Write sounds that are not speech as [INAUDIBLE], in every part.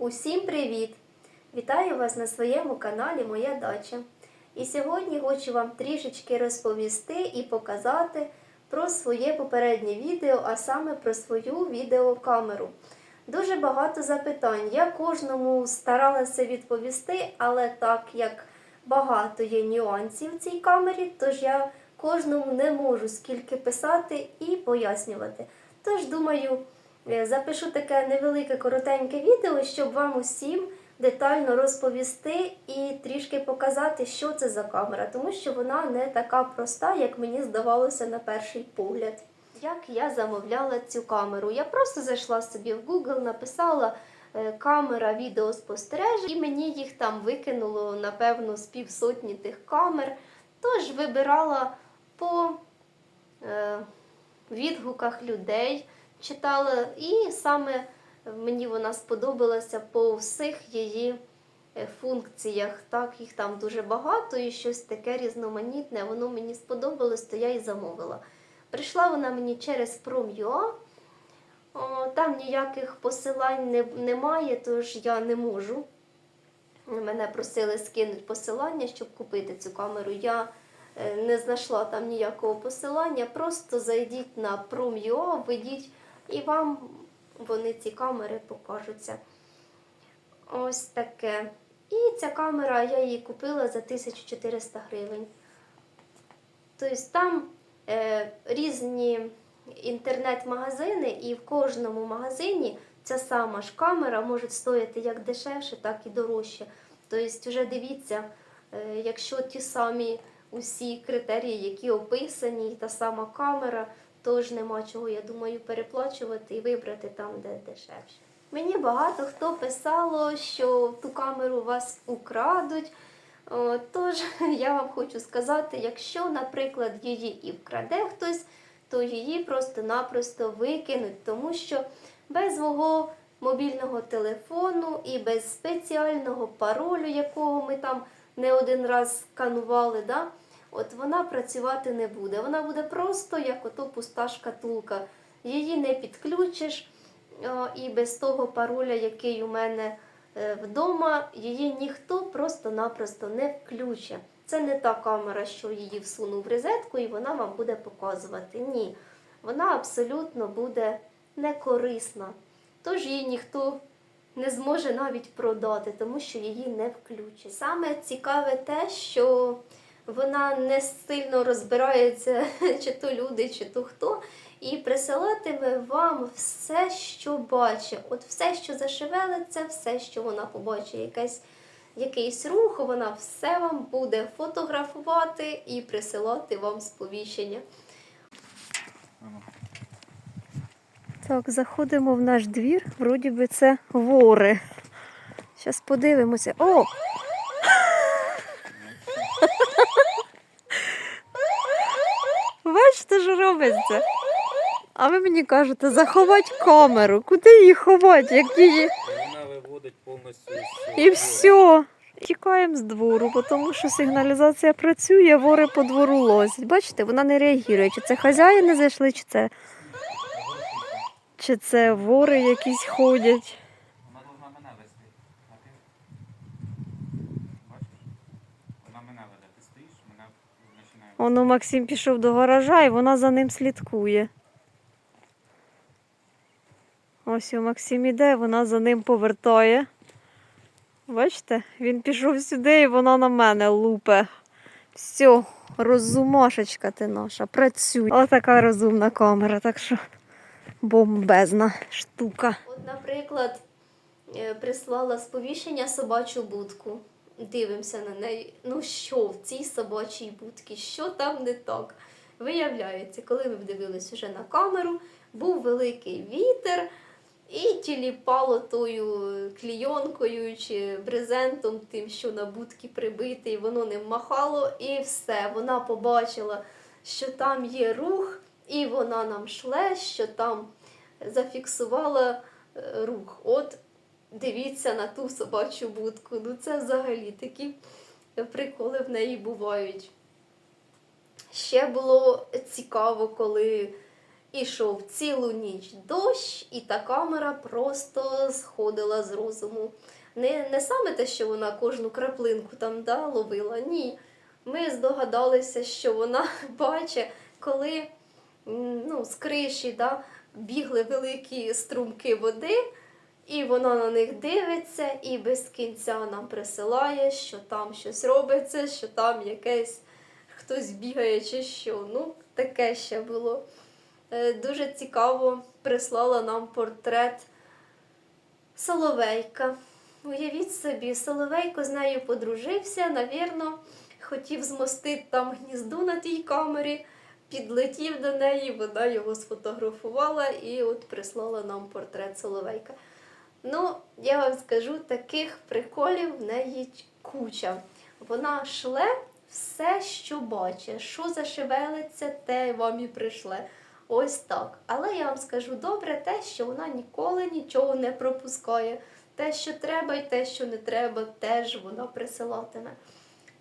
Усім привіт! Вітаю вас на своєму каналі Моя дача. І сьогодні хочу вам трішечки розповісти і показати про своє попереднє відео, а саме про свою відеокамеру. Дуже багато запитань. Я кожному старалася відповісти, але так як багато є нюансів в цій камері, тож я кожному не можу скільки писати і пояснювати. Тож думаю, запишу таке невелике коротеньке відео, щоб вам усім детально розповісти і трішки показати, що це за камера, тому що вона не така проста, як мені здавалося на перший погляд. Як я замовляла цю камеру? Я просто зайшла собі в Google, написала е, камера відеоспостережень, і мені їх там викинуло, напевно, з півсотні тих камер. Тож вибирала по е, відгуках людей, читала, і саме мені вона сподобалася по всіх її е, функціях. Так, їх там дуже багато і щось таке різноманітне. Воно мені сподобалось, то я і замовила. Прийшла вона мені через Prom.ua. Там ніяких посилань не, немає, тож я не можу. Мене просили скинути посилання, щоб купити цю камеру. Я е, не знайшла там ніякого посилання. Просто зайдіть на Prom.ua, введіть, і вам вони ці камери покажуться. Ось таке. І ця камера я її купила за 1400 гривень. Тобто там е, різні інтернет-магазини, і в кожному магазині ця сама ж камера може стояти як дешевше, так і дорожче. Тобто, вже дивіться, е, якщо ті самі усі критерії, які описані, і та сама камера, тож нема чого, я думаю, переплачувати і вибрати там, де дешевше. Мені багато хто писало, що ту камеру вас украдуть. Тож [LAUGHS] я вам хочу сказати, якщо, наприклад, її і вкраде хтось, то її просто-напросто викинуть, тому що без свого мобільного телефону і без спеціального паролю, якого ми там не один раз сканували, да, от вона працювати не буде. Вона буде просто як ото пуста шкатулка. Її не підключиш, і без того пароля, який у мене е, вдома, її ніхто просто-напросто не включить. Це не та камера, що її всунув в розетку і вона вам буде показувати. Ні, вона абсолютно буде некорисна. Тож її ніхто не зможе навіть продати, тому що її не включить. Саме цікаве те, що вона не сильно розбирається, [LAUGHS] чи то люди, чи то хто, і присилатиме вам все, що бачить. От все, що зашевелиться, все, що вона побачить, якесь, якийсь рух, вона все вам буде фотографувати і присилати вам сповіщення. Так, заходимо в наш двір, вроді би це вори. Зараз подивимося. О! Що? А ви мені кажете, заховати камеру. Куди її ховати? Як її? Вона виводить повністю. І все. Тікаємо з двору, тому що сигналізація працює, вори по двору лозять. Бачите, вона не реагує. Чи це хазяїни зайшли, чи це, чи це вори якісь ходять. Вона должна мене вести. А ти бачиш? Вона мене веде. Ти стоїш, мене починає. Воно Максим пішов до гаража і вона за ним слідкує. Ось у Максим іде, вона за ним повертає. Бачите, він пішов сюди і вона на мене лупе. Все, розумашечка ти наша, працюй. Отака розумна камера, так що бомбезна штука. От, наприклад, е, прислала сповіщення собачу будку. Дивимося на неї. Ну що в цій собачій будці? Що там не так? Виявляється, коли ми дивились вже на камеру, був великий вітер і тіліпало тою клійонкою чи брезентом, тим, що на будки прибитий, воно не махало, і все. Вона побачила, що там є рух, і вона нам шле, що там зафіксувала е, рух. От дивіться на ту собачу будку. Ну це взагалі такі приколи в неї бувають. Ще було цікаво, коли ішов цілу ніч дощ, і та камера просто сходила з розуму. Не, не саме те, що вона кожну краплинку там да, ловила, ні. Ми здогадалися, що вона [LAUGHS] бачить, коли ну, з криші да, бігли великі струмки води, і вона на них дивиться і без кінця нам присилає, що там щось робиться, що там якесь хтось бігає чи що. Ну, таке ще було. Е, Дуже цікаво прислала нам портрет Соловейка. Уявіть собі, Соловейко з нею подружився, навірно, хотів змостити там гнізду на тій камері, підлетів до неї, вона його сфотографувала і от прислала нам портрет Соловейка. Ну, я вам скажу, таких приколів в неї куча. Вона шле все, що бачить, що зашевелиться, те вам і пришле. Ось так. Але я вам скажу добре те, що вона ніколи нічого не пропускає. Те, що треба, і те, що не треба, теж вона присилатиме.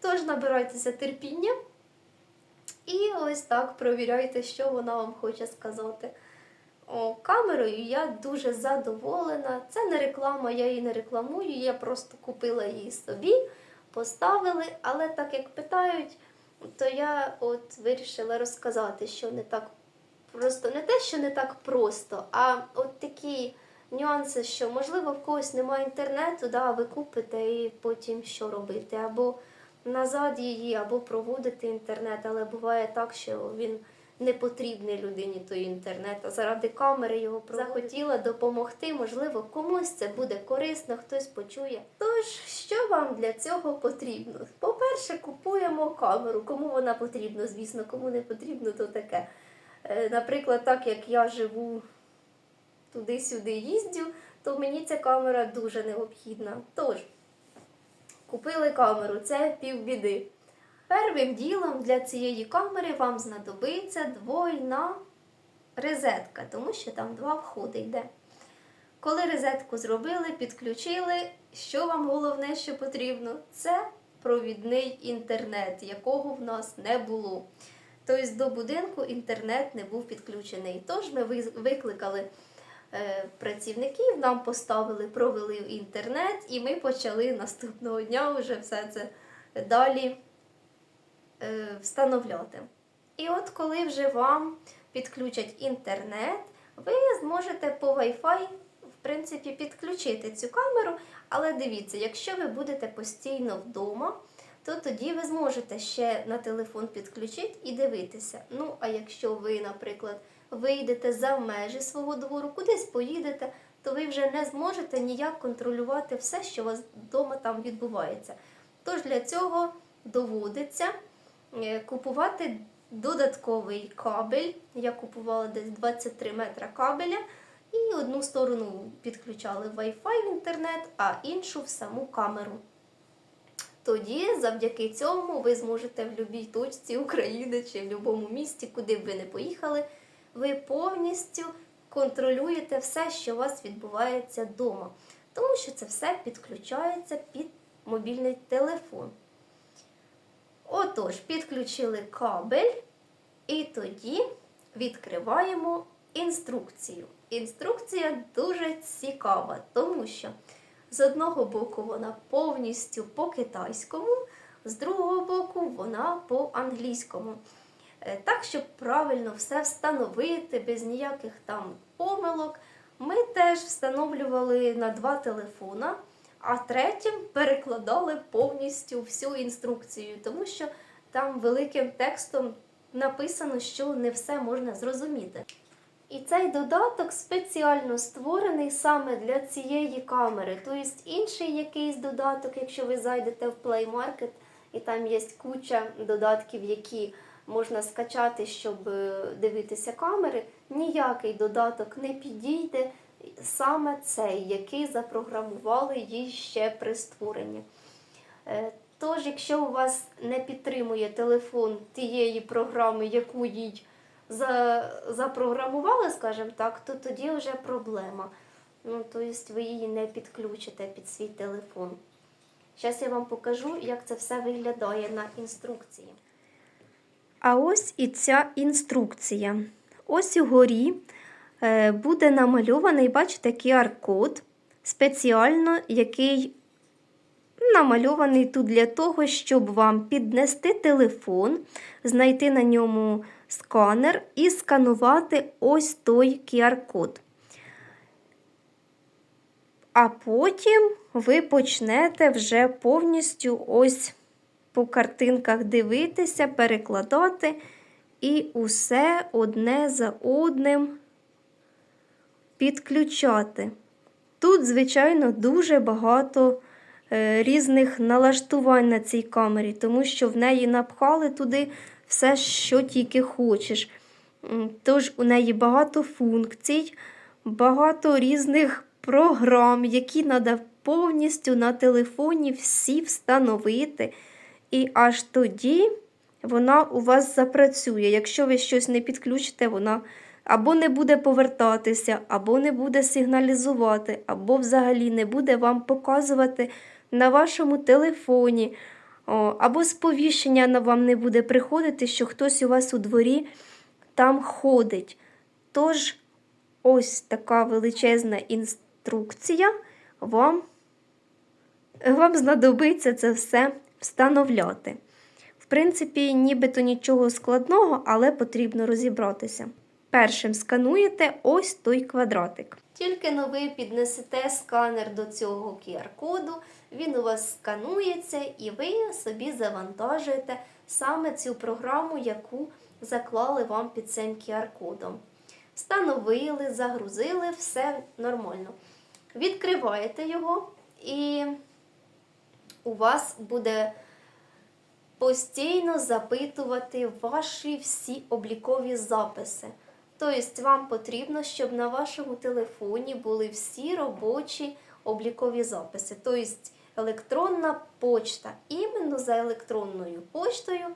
Тож набирайтеся терпіння і ось так провіряйте, що вона вам хоче сказати. Камерою я дуже задоволена. Це не реклама, я її не рекламую, я просто купила її собі, поставили, але так як питають, то я от вирішила розказати, що не так просто не те, що не так просто, а от такі нюанси, що можливо в когось немає інтернету, да, ви купите і потім що робити, або назад її, або проводити інтернет, але буває так, що він не потрібний людині той інтернет, а заради камери його проводити. захотіла допомогти. Можливо, комусь це буде корисно, хтось почує. Тож, що вам для цього потрібно? По-перше, купуємо камеру. Кому вона потрібна, звісно, кому не потрібно, то таке. Е, Наприклад, так як я живу туди-сюди їздю, то мені ця камера дуже необхідна. Тож, купили камеру, це півбіди. Первим ділом для цієї камери вам знадобиться двойна розетка, тому що там два входи йде. Коли розетку зробили, підключили, що вам головне, що потрібно, це провідний інтернет, якого в нас не було. Тобто до будинку інтернет не був підключений. Тож ми викликали е, працівників, нам поставили, провели інтернет, і ми почали наступного дня вже все це далі встановляти. І от коли вже вам підключать інтернет, ви зможете по Wi-Fi в принципі підключити цю камеру. Але дивіться, якщо ви будете постійно вдома, то тоді ви зможете ще на телефон підключити і дивитися. Ну, а якщо ви, наприклад, вийдете за межі свого двору, кудись поїдете, то ви вже не зможете ніяк контролювати все, що у вас вдома там відбувається. Тож для цього доводиться е, купувати додатковий кабель. Я купувала десь 23 метра кабеля. І одну сторону підключали Wi-Fi в інтернет, а іншу в саму камеру. Тоді, завдяки цьому, ви зможете в будь-якій точці України чи в будь-якому місті, куди б ви не поїхали, ви повністю контролюєте все, що у вас відбувається вдома. Тому що це все підключається під мобільний телефон. Отож, підключили кабель, і тоді відкриваємо інструкцію. Інструкція дуже цікава, тому що з одного боку вона повністю по-китайському, з другого боку вона по-англійському. Е, Так, щоб правильно все встановити, без ніяких там помилок, ми теж встановлювали на два телефона, а третім перекладали повністю всю інструкцію, тому що там великим текстом написано, що не все можна зрозуміти. І цей додаток спеціально створений саме для цієї камери. Тобто інший якийсь додаток, якщо ви зайдете в Play Market, і там є куча додатків, які можна скачати, щоб е, дивитися камери, ніякий додаток не підійде саме цей, який запрограмували їй ще при створенні. Е, Тож, якщо у вас не підтримує телефон тієї програми, яку їй за, запрограмували, скажімо так, то тоді вже проблема. Ну, тобто ви її не підключите під свій телефон. Зараз я вам покажу, як це все виглядає на інструкції. А ось і ця інструкція. ось угорі буде намальований, бачите, QR-код, спеціально який намальований тут для того, щоб вам піднести телефон, знайти на ньому сканер і сканувати ось той QR-код. А потім ви почнете вже повністю ось по картинках дивитися, перекладати і усе одне за одним підключати. Тут, звичайно, дуже багато е, різних налаштувань на цій камері, тому що в неї напхали туди все, що тільки хочеш. Тож у неї багато функцій, багато різних програм, які треба повністю на телефоні всі встановити. І аж тоді вона у вас запрацює. Якщо ви щось не підключите, вона або не буде повертатися, або не буде сигналізувати, або взагалі не буде вам показувати на вашому телефоні, або сповіщення на вам не буде приходити, що хтось у вас у дворі там ходить. Тож, ось така величезна інструкція вам, вам знадобиться це все встановляти. В принципі, нібито нічого складного, але потрібно розібратися. Першим скануєте ось той квадратик. Тільки но ви піднесете сканер до цього QR-коду, він у вас сканується і ви собі завантажуєте саме цю програму, яку заклали вам під цим QR-кодом. Встановили, загрузили, все нормально. Відкриваєте його, і у вас буде постійно запитувати ваші всі облікові записи. Тобто вам потрібно, щоб на вашому телефоні були всі робочі облікові записи. Тобто електронна почта. Іменно за електронною поштою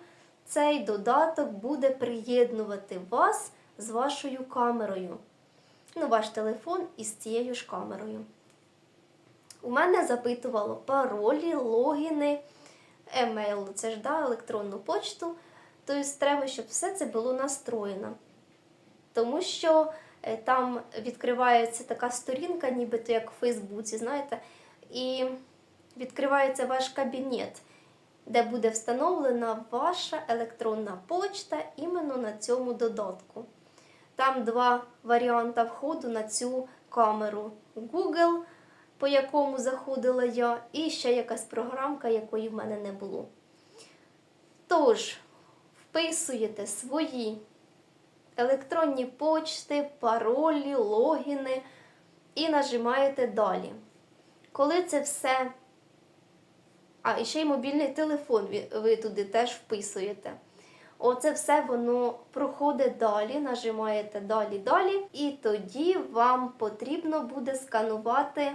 цей додаток буде приєднувати вас з вашою камерою. Ну, ваш телефон із цією ж камерою. У мене запитувало паролі, логіни, емейл, це ж да, електронну почту. Тобто треба, щоб все це було настроєно. Тому що е, там відкривається така сторінка, нібито як у Фейсбуці, знаєте, і відкривається ваш кабінет, де буде встановлена ваша електронна почта іменно на цьому додатку. Там два варіанти входу на цю камеру: Google, по якому заходила я, і ще якась програмка, якої в мене не було. Тож, вписуєте свої електронні почти, паролі, логіни і нажимаєте далі. Коли це все. А, і ще й мобільний телефон ви, туди теж вписуєте. Оце все воно проходить далі, нажимаєте далі, далі, і тоді вам потрібно буде сканувати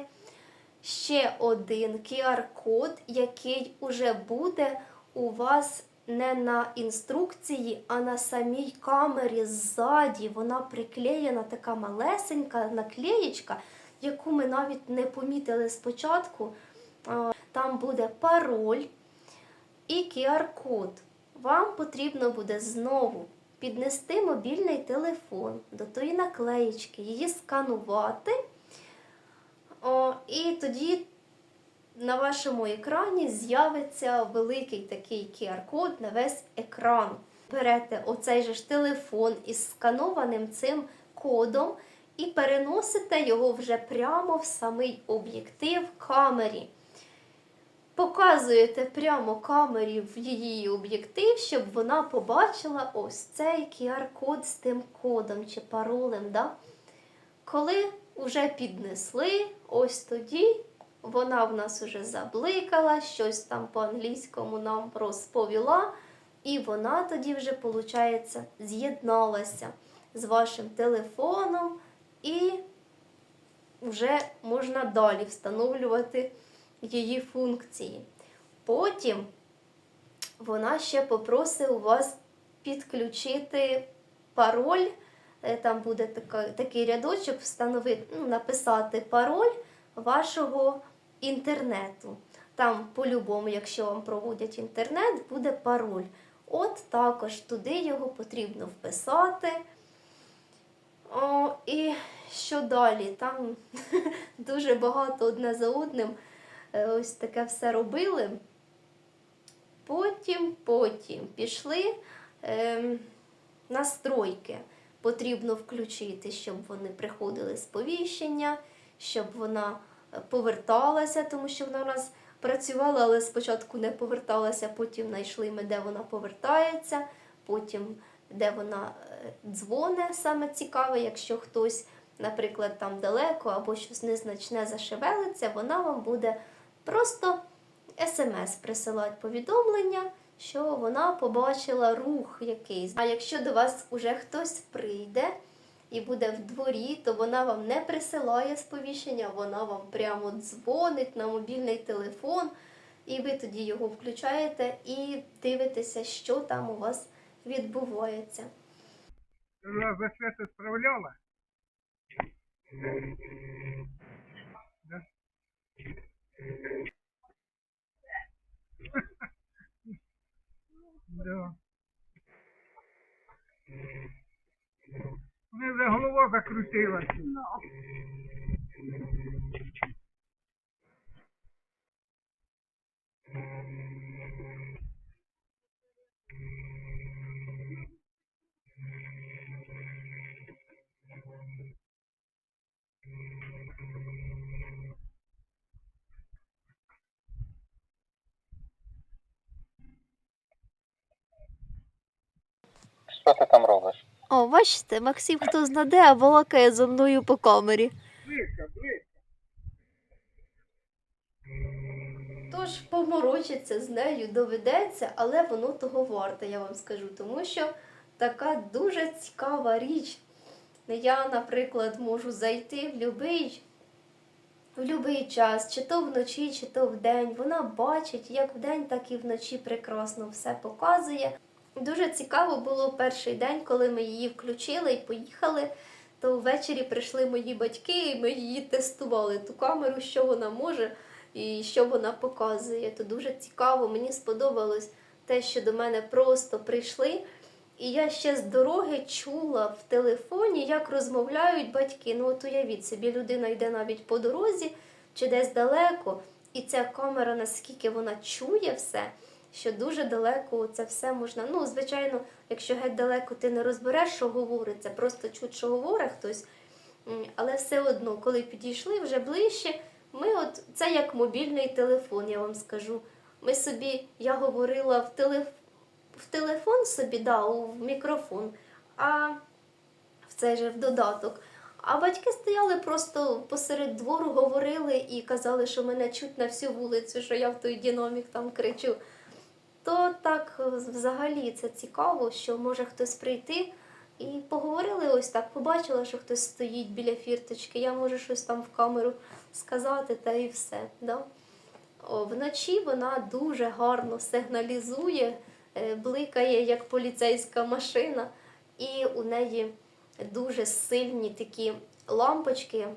ще один QR-код, який уже буде у вас не на інструкції, а на самій камері ззаді. Вона приклеєна така малесенька наклеєчка, яку ми навіть не помітили спочатку. Там буде пароль і QR-код. Вам потрібно буде знову піднести мобільний телефон до тої наклеєчки, її сканувати. О, і тоді на вашому екрані з'явиться великий такий QR-код на весь екран. Берете оцей же ж телефон із сканованим цим кодом і переносите його вже прямо в самий об'єктив камері. Показуєте прямо камері в її об'єктив, щоб вона побачила ось цей QR-код з тим кодом чи паролем. Да? Коли вже піднесли, ось тоді вона в нас вже забликала, щось там по-англійському нам розповіла, і вона тоді вже, виходить, з'єдналася з вашим телефоном, і вже можна далі встановлювати її функції. Потім вона ще попросить у вас підключити пароль. Е, Там буде такий рядочок, встановити, ну, написати пароль вашого інтернету. Там, по-любому, якщо вам проводять інтернет, буде пароль. От також туди його потрібно вписати. О, і що далі? Там [LAUGHS] дуже багато одне за одним е, ось таке все робили. Потім, потім пішли ем, настройки. Потрібно включити, щоб вони приходили сповіщення, щоб вона е, поверталася, тому що вона у нас працювала, але спочатку не поверталася, потім знайшли ми, де вона повертається, потім де вона е, дзвоне, саме цікаве, якщо хтось, наприклад, там далеко або щось незначне зашевелиться, вона вам буде просто смс присилати повідомлення, що вона побачила рух якийсь. А якщо до вас уже хтось прийде і буде в дворі, то вона вам не присилає сповіщення, вона вам прямо дзвонить на мобільний телефон, і ви тоді його включаєте і дивитеся, що там у вас відбувається. Вона за свято справляла? Да? [LAUGHS] Да. Мене вже голова закрутилася. Що ти там робиш? О, бачите, Максим хто знаде, а балакає зо мною по камері. Близько, близько. Тож поморочиться з нею доведеться, але воно того варте, я вам скажу, тому що така дуже цікава річ. Я, наприклад, можу зайти в будь-який в будь-який час, чи то вночі, чи то вдень. Вона бачить, як вдень, так і вночі прекрасно все показує. Дуже цікаво було перший день, коли ми її включили і поїхали. То ввечері прийшли мої батьки, і ми її тестували ту камеру, що вона може і що вона показує. То дуже цікаво. Мені сподобалось те, що до мене просто прийшли. І я ще з дороги чула в телефоні, як розмовляють батьки. Ну, от уявіть собі, людина йде навіть по дорозі чи десь далеко, і ця камера, наскільки вона чує все, що дуже далеко це все можна. Ну, звичайно, якщо геть далеко ти не розбереш, що говориться, просто чуть, що говорить хтось. Але все одно, коли підійшли вже ближче, ми от це як мобільний телефон, я вам скажу. Ми собі, я говорила в телефон в телефон собі, да, в мікрофон, а в цей же в додаток. А батьки стояли просто посеред двору, говорили і казали, що мене чуть на всю вулицю, що я в той динамік там кричу. То так е, взагалі це цікаво, що може хтось прийти і поговорили ось так, побачила, що хтось стоїть біля фірточки, я можу щось там в камеру сказати, та і все. Да? О, вночі вона дуже гарно сигналізує, е, бликає як поліцейська машина, і у неї дуже сильні такі лампочки,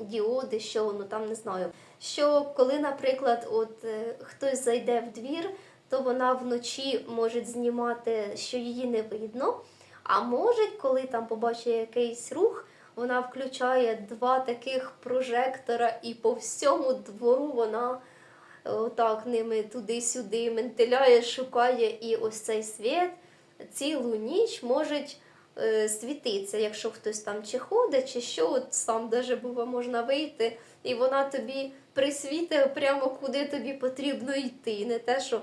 діоди, що воно там не знаю. Що коли, наприклад, от е, хтось зайде в двір, то вона вночі може знімати, що її не видно. А може, коли там побачить якийсь рух, вона включає два таких прожектора, і по всьому двору вона отак ними туди-сюди ментиляє, шукає, і ось цей світ цілу ніч може е, світитися, якщо хтось там чи ходить, чи що, от сам даже бува можна вийти, і вона тобі присвітить прямо куди тобі потрібно йти. Не те, що е,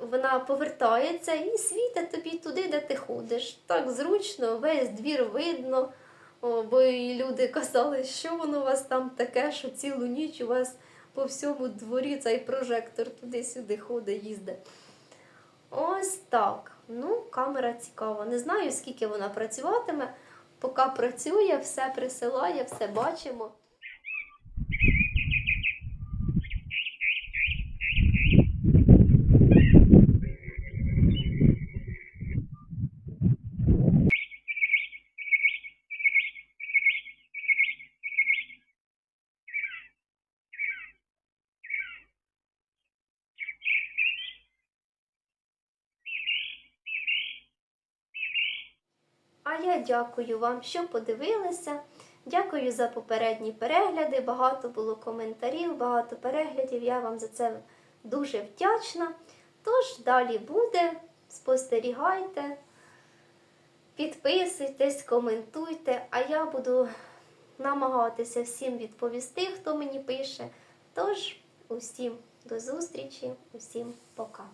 вона повертається і світить тобі туди, де ти ходиш. Так зручно, весь двір видно. О, бо і люди казали, що воно у вас там таке, що цілу ніч у вас по всьому дворі цей прожектор туди-сюди ходить, їздить. Ось так. Ну, камера цікава. Не знаю, скільки вона працюватиме. Поки працює, все присилає, все бачимо. А я дякую вам, що подивилися. Дякую за попередні перегляди. Багато було коментарів, багато переглядів. Я вам за це дуже вдячна. Тож далі буде. Спостерігайте, підписуйтесь, коментуйте, а я буду намагатися всім відповісти, хто мені пише. Тож, усім до зустрічі, усім пока.